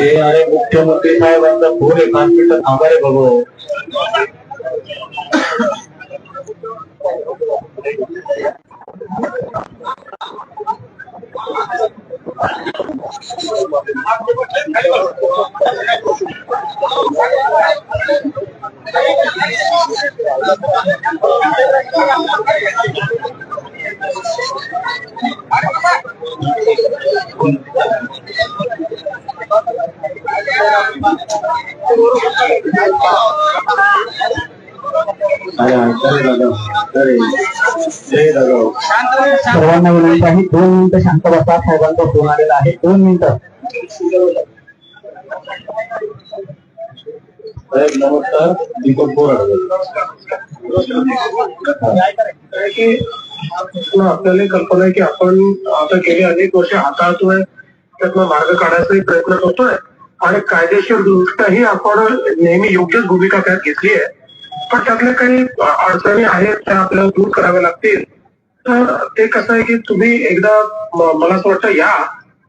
हे अरे मुख्यमंत्री साहेबांचा फोन आहे पाच मिनिटं थांबा रे बघू जय सर्वांना विनंती आहे दोन मिनिटं शांत बसा साहेबांचा फ़ोन आलेला आहे दोन मिनिटं. साहेब नमस्कार दीपक बोराड. की आपल्याला कल्पना आहे की आपण आता गेली अनेक वर्ष हाताळतोय त्यातनं मार्ग काढायचाही प्रयत्न करतोय आणि कायदेशीर दृष्ट्याही आपण नेहमी योग्यच भूमिका त्यात घेतली आहे. पण त्यातल्या काही अडचणी आहेत त्या आपल्याला दूर कराव्या लागतील. तर ते कसं आहे की तुम्ही एकदा मला असं वाटतं या.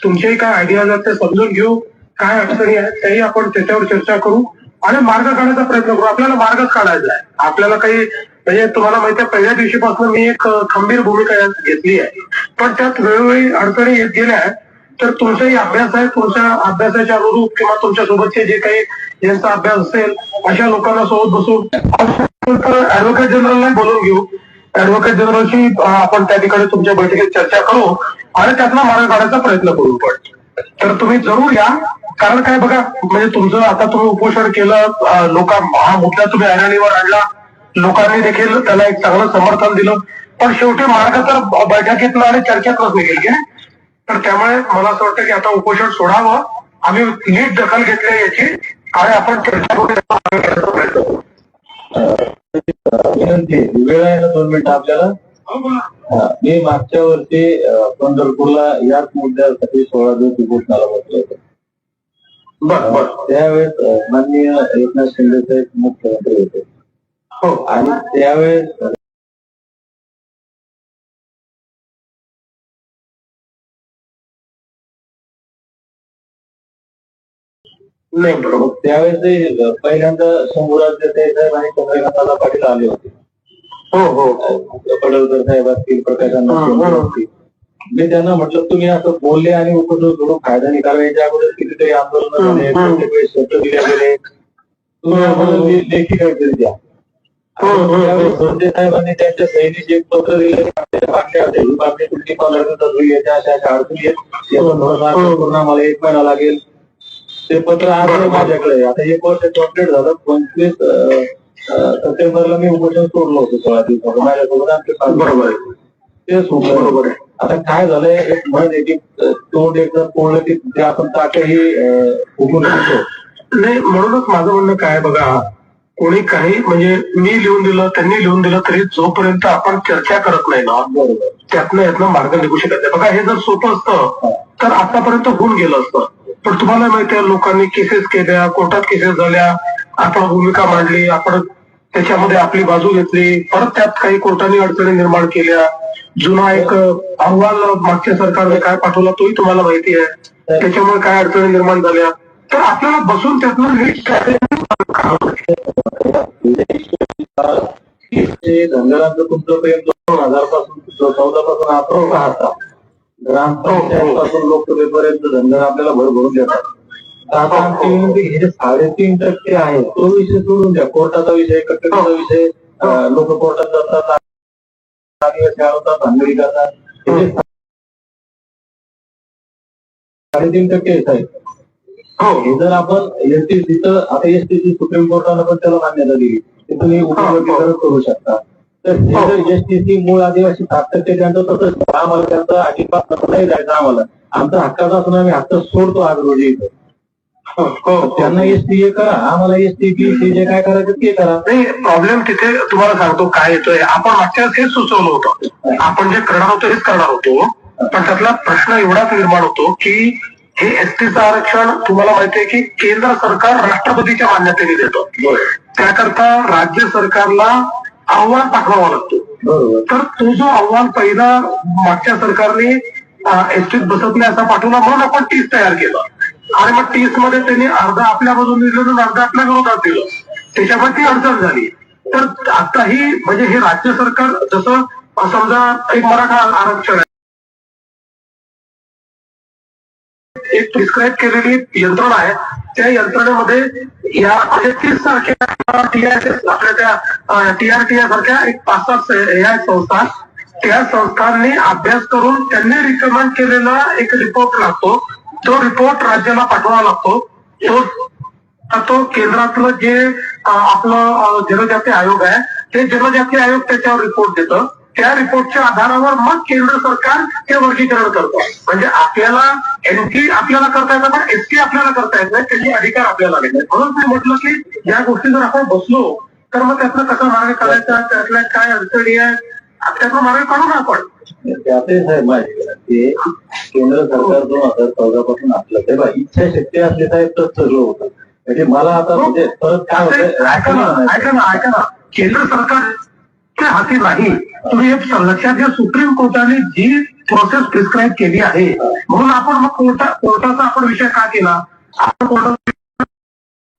तुमच्याही काय आयडियाज आहेत ते समजून घेऊ. काय अडचणी आहेत त्याही आपण त्याच्यावर चर्चा करू. आणि मार्ग काढायचा प्रयत्न करू. आपल्याला मार्गच काढायचा आहे. आपल्याला काही म्हणजे तुम्हाला माहिती आहे पहिल्या दिवशीपासून मी एक खंबीर भूमिका घेतली आहे. पण त्यात वेळोवेळी अडचणी येत गेल्या आहेत. तर तुमचाही अभ्यास आहे? तुमच्या अभ्यासाच्या अनुरूप किंवा तुमच्या सोबतचे जे काही ज्यांचा अभ्यास असेल अशा लोकांना सोबत बसून ऍडव्होकेट जनरलला बोलून घेऊ. ऍडव्होकेट जनरलशी आपण त्या ठिकाणी तुमच्या बैठकीत चर्चा करू आणि त्यातला मार्ग काढायचा प्रयत्न करू पण तर तुम्ही जरूर या. कारण काय बघा म्हणजे तुमचं आता तुम्ही उपोषण केलं लोक हा मुद्दा तुम्ही ऐरणीवर आणला. लोकांनी देखील त्याला एक चांगलं समर्थन दिलं. पण शेवटी मार्ग तर बैठकीतनं आणि चर्चेतच निघेल की तर त्यामुळे मला असं वाटतं की आता उपोषण सोडावं. आम्ही नीट दखल घेतली याची. आणि आपण. विनंती. वेळ आहे ना दोन मिनिटं आपल्याला? हो, मी मागच्या वर्षी पंढरपूरला याच मुद्द्यासाठी सोळा दिवस उपोषणाला बसलो होतो. त्यावेळेस माननीय एकनाथ शिंदे साहेब मुख्यमंत्री होते. हो. आणि त्यावेळेस नाही बरोबर त्यावेळेस ते, पहिल्यांदा शंभूराज देसाई साहेब आणि पाटील आले होते. हो हो. पडळकर साहेब असतील प्रकाशांना हा, मी त्यांना म्हटलं तुम्ही असं बोलले आणि उपोषण सोडून फायदा कारण याच्या अगोदर कितीतरी आंदोलन झाले. प्रत्येक वेळेस शब्द दिले गेले? तुम्ही लेखी काहीतरी द्या. साहेबांनी त्यांच्या सैनिक एक पत्र दिले तुमची अशा अडचणी आहेत. याचं करून आम्हाला एक महिना लागेल. ते पत्र आज आहे माझ्याकडे. आता एक वर्ष कंप्लीट झालं. पंचवीस सप्टेंबरला मी उपोषण सोडलं होतं सोळा दिवसाचं माझ्यासोबत आमचे पाच बरोबर आहे. ते सोडलं. बरोबर आहे. आता काय झालंय एक म्हण आहे की तोंड एकदा पोळलं की ते आपण ताटही उगून येतो नाही म्हणूनच माझं म्हणणं काय बघा कोणी काही म्हणजे मी लिहून दिलं त्यांनी लिहून दिलं तरी जोपर्यंत आपण चर्चा करत नाही ना बरोबर. त्यातनं यातनं मार्ग निघू शकत नाही. बघा हे जर सोपं असतं तर आतापर्यंत होऊन गेलं असतं. पण तुम्हाला माहिती आहे लोकांनी केसेस केल्या कोर्टात केसेस झाल्या आपण भूमिका मांडली आपण त्याच्यामध्ये आपली बाजू घेतली परत त्यात काही कोर्टाने अडचणी निर्माण केल्या. जुना एक अहवाल मागच्या सरकारने काय पाठवला तोही तुम्हाला माहिती आहे. त्याच्यामुळे काय अडचणी निर्माण झाल्या. तर आपल्याला बसून त्यातनं नीट धनगरांचं तुमचं प्रेम दोन हजारपासून चौदा पासून आपण राहता ग्रामपंचायत पासून लोकसभेपर्यंत धनगर आपल्याला भर भरून देतात हे जे साडेतीन टक्के आहे तो विषय सोडून द्या. कोर्टाचा विषय कटकटीचा विषय लोक कोर्टात जातात आदिवासी आरोपात भांडणी करतात. हे साडेतीन टक्के येत आहे हो. हे जर आपण एसटी तिथं आता एसटीची सुप्रीम कोर्टानं पण त्याला मान्यता दिली. तुम्ही उपवर्गीकरण करू शकता. तर हे जर एसटीची मूळ आदिवासी त्यांचं तसंच आम्हाला त्यांचा अजिबात नाही जायचं आम्हाला. आमचा हक्काचा असून आम्ही हक्क सोडतो आज रोजी इथं. हो, हो. त्यांना एसटी हे करा आम्हाला एसटी बी सी जे काय करायचं ते करा. नाही प्रॉब्लेम तिथे तुम्हाला सांगतो काय येतोय. आपण मागच्या वेळेस हेच सुचवलं होतं. आपण जे करणार होतो हेच करणार होतो. पण त्यातला प्रश्न एवढाच निर्माण होतो की हे एसटीचं आरक्षण तुम्हाला माहितीये की केंद्र सरकार राष्ट्रपतीच्या मान्यतेने देतं. त्याकरता राज्य सरकारला अहवाल पाठवावा लागतो. तर तो जो अहवाल पहिला मागच्या सरकारने एसटीत बसत नाही असा पाठवला म्हणून आपण तीच तयार केलं. आणि मग तीसमध्ये त्यांनी अर्ध आपल्या बाजूने दिलं अर्ध आपल्या विरोधात दिलं. त्याच्यामध्ये ती अडचण झाली. तर आता ही म्हणजे हे राज्य सरकार जसं समजा एक मराठा आरक्षण आहे. एक प्रिस्क्राईब केलेली यंत्रणा आहे. त्या यंत्रणेमध्ये या म्हणजे तीस सारख्या टीआरएस आपल्या त्या टीआरटी सारख्या एक पाच सात हे संस्था त्या संस्थांनी अभ्यास करून त्यांनी रिकमेंड केलेला एक रिपोर्ट लागतो. तो रिपोर्ट राज्याला पाठवावा लागतो. तो तो केंद्रातलं जे आपलं जनजाती आयोग आहे ते जनजाती आयोग त्याच्यावर रिपोर्ट देतं. त्या रिपोर्टच्या आधारावर मग केंद्र सरकार ते वर्गीकरण करतं. म्हणजे आपल्याला एनटी आपल्याला करता येतं पण एसटी आपल्याला करता येत नाही. त्याचे अधिकार आपल्याला नाही म्हणून मी म्हटलं की या गोष्टी जर आपण बसलो तर मग त्यातनं कसा मार्ग काढायचा त्यातल्या काय अडचणी आहेत त्यातनं मार्ग काढू ना आपण. त्याचे साहेब माझे ते केंद्र सरकार दोन हजार चौदा पासून असलं तेव्हा इच्छाशक्ती असली साहेब तर सगळं होतं. म्हणजे मला आता म्हणजे परत काय हो. ऐका ना होतं ऐका ना ऐका ना. केंद्र सरकारच्या हाती नाही. तुम्ही एक लक्षात घ्या सुप्रीम कोर्टाने जी प्रोसेस प्रिस्क्राईब केली आहे म्हणून आपण मग कोर्टा कोर्टाचा आपण विषय का केला? आपण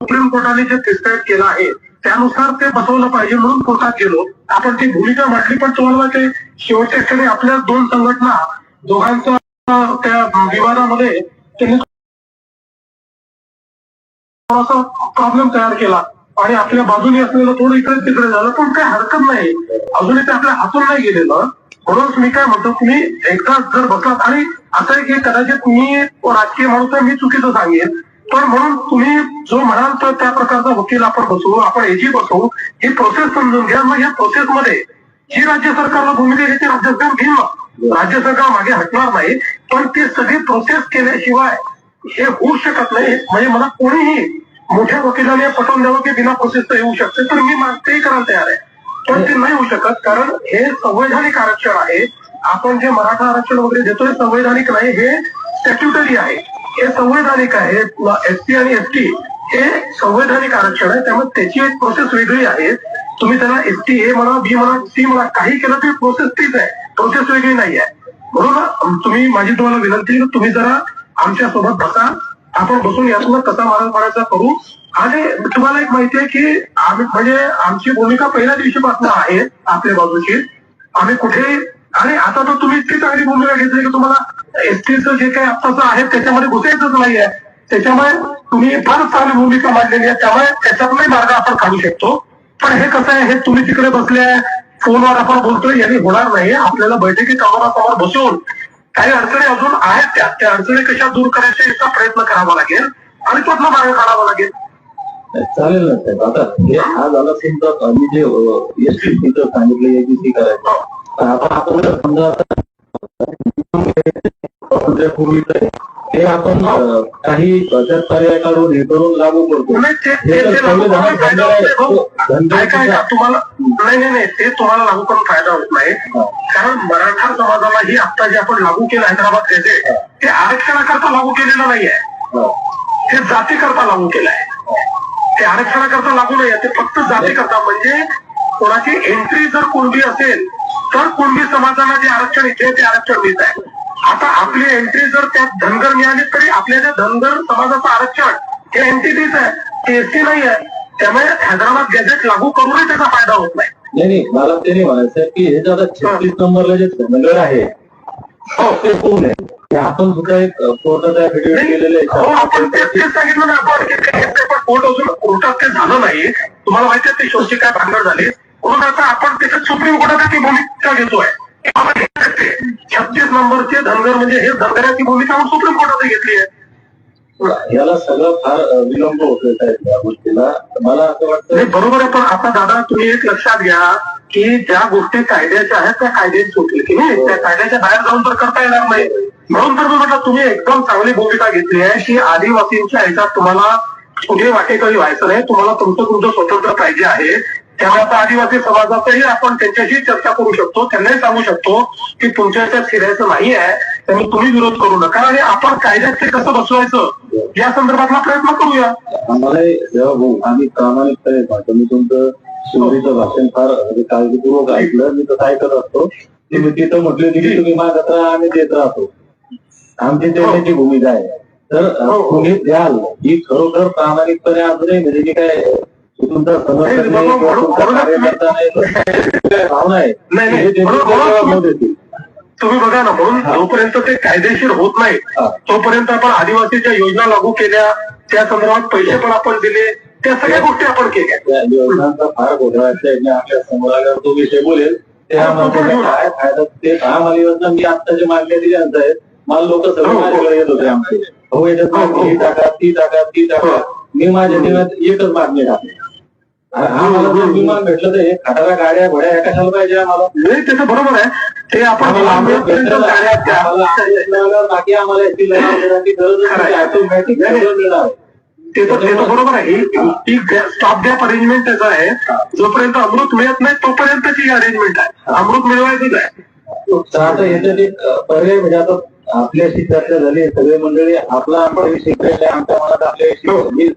सुप्रीम कोर्टाने जे प्रिस्क्राईब केलं आहे त्यानुसार ते बसवलं पाहिजे म्हणून कोर्टात गेलो. आपण ती भूमिका म्हटली पण तुम्हाला ते शेवटच्या क्षणी आपल्या दोन संघटना दोघांचा त्या विवादामध्ये त्यांनी थोडासा प्रॉब्लेम तयार केला. आणि आपल्या बाजूने असलेलं थोडं इकडे तिकडे झालं पण काही हरकत नाही. अजूनही ते आपल्या हातून नाही गेलेलं. म्हणून मी काय म्हणतो तुम्ही एकदा जर बसलात आणि असं आहे की कदाचित मी राजकीय माणूस आहे मी चुकीचं सांगेन. पण म्हणून तुम्ही जो म्हणाल तर त्या प्रकारचा वकील आपण बसवू आपण एजी बसवू ही प्रोसेस समजून घ्या. मग या प्रोसेसमध्ये जी राज्य सरकारला भूमिका घेते राज्य सरकार घेईल राज्य सरकार मागे हटणार नाही पण ती सगळी प्रोसेस केल्याशिवाय हे होऊ शकत नाही. म्हणजे मला कोणीही मोठ्या वकिलाने पटवून द्यावं की बिना प्रोसेसचं येऊ शकते. तर मी मा- तेही करायला तयार आहे. पण ते नाही होऊ शकत कारण हे संवैधानिक आरक्षण आहे. आपण जे मराठा आरक्षण वगैरे देतोय संवैधानिक नाही हे स्टॅट्युटरी आहे. हे संवैधानिक आहे. एसटी आणि एसटी हे संवैधानिक आरक्षण आहे. त्यामुळे त्याची एक प्रोसेस वेगळी आहे. तुम्ही त्याला एसटी ए म्हणा बी म्हणा सी म्हणा काही केलं तरी प्रोसेस तीच आहे. प्रोसेस वेगळी नाही आहे. म्हणून तुम्ही माझी तुम्हाला विनंती तुम्ही जरा आमच्यासोबत बसा. आपण बसून यातून कसा मार्ग काढायचा करू. आणि तुम्हाला एक माहिती आहे की आम्ही म्हणजे आमची भूमिका पहिल्या दिवशीपासून आहे आपल्या बाजूची. आम्ही कुठे आणि आता तर तुम्ही इतकी चांगली भूमिका घेतली की तुम्हाला एसटीचं जे काही आत्ताचं आहे त्याच्यामध्ये घुसायचंच नाहीये. त्याच्यामुळे तुम्ही फारच चांगली भूमिका मांडलेली आहे. त्यामुळे त्याच्यातूनही मार्ग आपण काढू शकतो. पण हे कसं आहे हे तुम्ही तिकडे बसले फोनवर आपण बोलतोय यांनी होणार नाही. आपल्याला बैठकी समोरासमोर बसून काही अडचणी अजून आहेत त्या. त्या अडचणी कशा दूर करायच्या याचा प्रयत्न करावा लागेल आणि त्यातला मार्ग काढावा लागेल. चालेल ना साहेब. आता हे हा झाला समजा आम्ही जे एस टी तिथं सांगितलं एबीसी करायचं? आता आपण समजा आता ते आपण काही त्यात पर्याय काढून हे करून लागू करतो नाही, ते- हे नाही, तुम्हाला नाही नाही नाही. ते तुम्हाला लागू करून फायदा होत नाही. कारण मराठा समाजाला ही आता जे आपण लागू केलं हैदराबाद गॅझेट ते आरक्षणाकरता लागू केलेलं नाहीये. हा. ते जातीकरता लागू केलं आहे ते आरक्षणाकरता लागू नाही आहे ते फक्त जातीकरता. म्हणजे कोणाची एंट्री जर कुणबी असेल तर कुणबी समाजाला जे आरक्षण इथे ते आरक्षण मिळत आहे. आता आपली एंट्री जर त्यात धनगर मिळाली तरी आपल्या त्या धनगर समाजाचं आरक्षण हे एंटिटीच आहे ते एसटी नाही आहे. त्यामुळे हैदराबाद गॅझेट लागू करूनही त्याचा फायदा होत नाही. नाही नाही मला ते नाही म्हणायचं की हे जे आता छत्तीस नंबरला जे धनगर आहे हो. ते कोण आहे? ते आपण सुद्धा एक कोर्टात ऍफिडेव्हिट केलेले हो आपण तेच तेच सांगितलं ना आपण की ते ते पण कोर्ट अजून कोर्टात ते झालं नाही. तुम्हाला माहिती आहे ते शेवटची काय भांडण झाली. म्हणून आता आपण त्याच्यात सुप्रीम कोर्टात ती भूमिका घेतोय. छत्तीस नंबरचे धनगर म्हणजे हे धनगराची भूमिका सुप्रीम कोर्टात घेतली आहे? याला सगळं फार विलंब होतोय साहेब या गोष्टीला. मला असं वाटतं बरोबर आहे पण आता दादा तुम्ही एक लक्षात घ्या की ज्या गोष्टी कायद्याच्या आहेत त्या कायद्यात सुटतील की नाही? त्या कायद्याच्या बाहेर जाऊन तर करता येणार नाही. म्हणून तर मी म्हटलं तुम्ही एकदम चांगली भूमिका घेतली आहे की आदिवासींच्या ह्याच्यात तुम्हाला पुढे वाटेकरी व्हायचं नाही. तुम्हाला तुमचं तुमचं स्वतंत्र पाहिजे आहे. त्यामुळे आता आदिवासी समाजाचंही आपण त्यांच्याशी चर्चा करू शकतो. त्यांनाही सांगू शकतो की तुमच्या ह्याच्यात फिरायचं नाही आहे त्यामुळे तुम्ही विरोध करू नका. आणि आपण कायद्यात ते कसं बसवायचं या संदर्भातला प्रयत्न करूया. आम्हाला जेव्हा भाऊ आम्ही प्रामाणिकपणे पाहतो मी तुमचं सुरीचं भाषण फार म्हणजे काळजीपूर्वक ऐकलं. मी तसं ऐकत असतो. तुम्ही तिथं म्हटले की तुम्ही मागत राहा आम्ही देत राहतो. आमची देण्याची भूमिका आहे. तर अ, तुम्ही द्याल. ही खरोखर प्रामाणिकपणे अजूनही म्हणजे काय तुम्ही बघा ना म्हणून जोपर्यंत ते कायदेशीर होत नाही. तोपर्यंत आपण आदिवासीच्या योजना लागू केल्या त्या संदर्भात पैसे पण आपण दिले त्या सगळ्या गोष्टी आपण केल्या. योजनांचा फार. मी आपल्यासमोर तो विषय बोलेल काय फायदा? ते आम्हाला योजना मी आत्ताची मागण्या दिल्या आहेत मला लोक सगळे हो, हो. माझ्याकडे येत होते आमचे हो याच्यात हो. ही. टाका ती टाका ती टाका. मी माझ्या जीवनात एकच मागणी टाकली विमान भेटलं खटारा गाड्या घोड्या ह्या कशाला पाहिजे आम्हाला. नाही त्याचं बरोबर आहे. ते आपण बाकी आम्हाला ऑटोमॅटिक मिळणार. ते तर ते तर बरोबर आहे. ही- ही स्टॉप गॅप अरेंजमेंट त्याचं आहे. जोपर्यंत अमृत मिळत नाही तोपर्यंतची अरेंजमेंट आहे. अमृत मिळवायचंच आहे. आता याच्यात एक पर्याय म्हणजे आता आपल्याशी चर्चा झाली सगळे मंडळी आपला आमचा विषय कळले आमच्या मनात आपल्याविषयी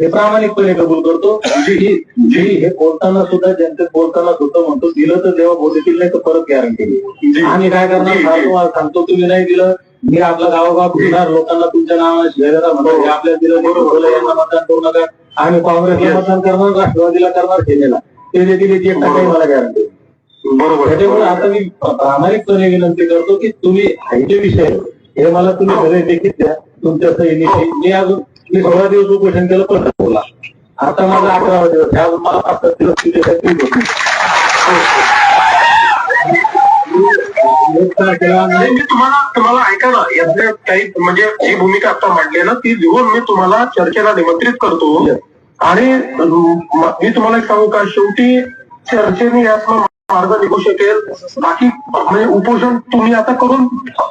हे प्रामाणिकपणे कबूल करतो. की जी हे बोलताना सुद्धा जनतेत बोलताना सुद्धा म्हणतो दिलं तर देवा बोलतील नाही तर परत गॅरंटी आम्ही काय करणार? हा. तुम्हाला सांगतो तुम्ही नाही दिलं मी आपला गावोगाव फिरणार लोकांना तुमच्या नावाने शिवाय म्हणतो हे. आपल्या दिलं बोललं यांना मतदान करू नका. आम्ही काँग्रेसला मतदान करणार राष्ट्रवादीला करणार सेनेला ते देखील मला गॅरंटी बरोबर. त्याच्यामुळे आता मी प्रामाणिकपणे विनंती करतो की तुम्ही हायचे विषय हे मला तुम्ही सगळे देखील द्या. तुमच्या सैनिकी मी अजून मी सोळा दिवस उपोषण केलं पण बोला. आता माझा अकरावा दिवस. आहे. अजून मला पाच दिवस आम्ही- मी तुम्हाला तुम्हाला ऐका ना. यातल्या काही म्हणजे जी भूमिका आता मांडली ना ती लिहून मी तुम्हाला चर्चेला निमंत्रित करतो. आणि मी तुम्हाला एक सांगू का? शेवटी चर्चेने यातनं मार्ग निघू शकेल. बाकी म्हणजे उपोषण तुम्ही आता करून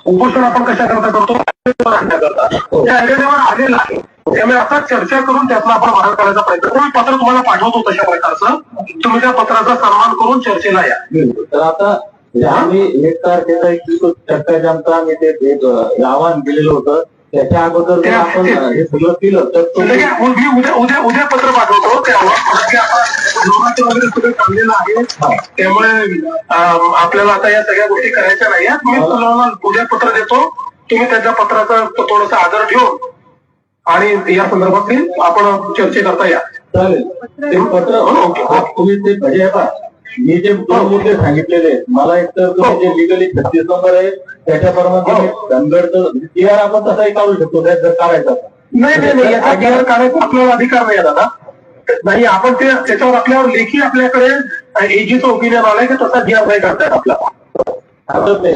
उपोषण आपण कशा करता करतो? करता त्या आयडियावर आलेलं आहे. त्यामुळे आता चर्चा करून त्यातला आपण मार्ग काढायचा प्रयत्न करू पत्र तुम्हाला पाठवतो तशा प्रकारचं? तुम्ही त्या पत्राचा सन्मान करून चर्चेला या. तर आता आम्ही एक तारखेला एक जो चक्का आम्ही ते आवाहन केलेलं होतं. त्याच्या अगोदर जर आपण हे सगळं केलं तर तो उद्या उद्या उद्या उद्या पत्र पाठवतो. आहे. त्यामुळे अं, आपल्याला आता या सगळ्या गोष्टी करायच्या नाही. मी तुम्हाला उद्या पत्र देतो. तुम्ही त्याच्या पत्राचा थोडासा आदर ठेवून आणि या संदर्भातील आपण चर्चेकरता या. चालेल. ते पत्र ओके. हा, तुम्ही ते हे पहा, मी जे दोन मुद्दे सांगितलेले आहेत, मला एक तर तुम्ही जे लिगली छत्तीस नंबर आहे त्याच्याप्रमाणे तुम्ही धनगडचं आर आपण तसाही काढू शकतो त्यात जर काढायचा नाही नाही नाही याचा गैर काढायचा आपल्याला अधिकार नाही दादा. नाही आपण ते त्याच्यावर आपल्यावर लेखी आपल्याकडे एजीचं ओपिनियन आलंय की तसा जी नाही काढतायत आपला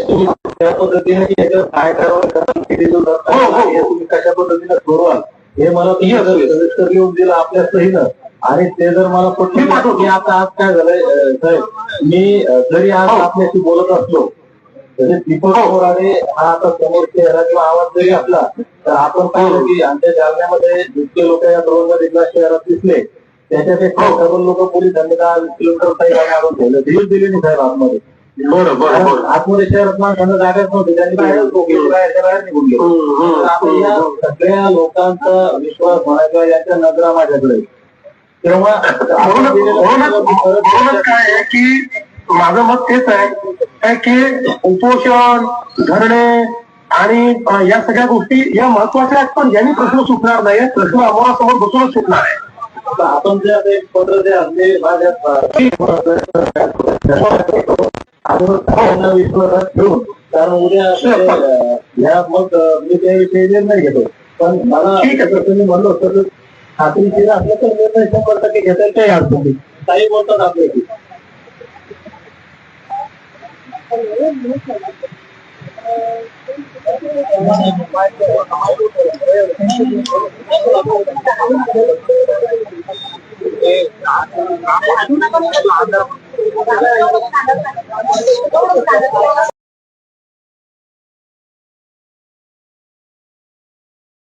तुम्ही त्या पद्धतीने की याच्यावर काय हो, हो, हो. हे तुम्ही कशा पद्धतीने सोडवाल हे मला तुम्ही. सविस्तर लिहून दिलं आपल्या सहीनं आणि ते जर मला मी पटलं. की आता आज काय झालंय अं, साहेब मी अं, जरी आज हो. आपल्याशी बोलत असलो तरी दीपक मोराने हा आता समोर चेहरा किंवा आवाज जरी असला तर आपण पाहिलं की आमच्या जालन्यामध्ये जितके लोक या ड्रोनमध्ये शहरात दिसले त्याच्यापेक्षा हो. सर्व लोक पोलिसांनी दहा वीस किलोमीटर साईड आणून ठेवलं दिवस दिले नाही साहेब आतमध्ये बरं बरं बरं आतमध्ये शहरात माणसांना जागाच नव्हती त्यांनी बाहेर बाहेरच्या बाहेर निघून गेले हम्म, हम्म, तर आता या सगळ्या लोकांचा विश्वास म्हणायचा यांच्या नजरा माझ्याकडे. तेव्हा म्हणूनच काय आहे की माझं मत तेच आहे की उपोषण धरणे आणि या सगळ्या गोष्टी या महत्त्वाच्या आहेत पण यांनी प्रश्न सुटणार नाही प्रश्न अमोरासमोर बसूनच सुटणार आहे आपण जे पत्र जे आणले विश्वासात ठेवून कारण उद्या मग मी त्याविषयी निर्णय घेतो पण मला ठीक आहे. जसं मी म्हणलो खात्रीशीर असलं तर निर्णय शंभर टक्के घेता काही अडचण नाही काही बोलतात आपल्याशी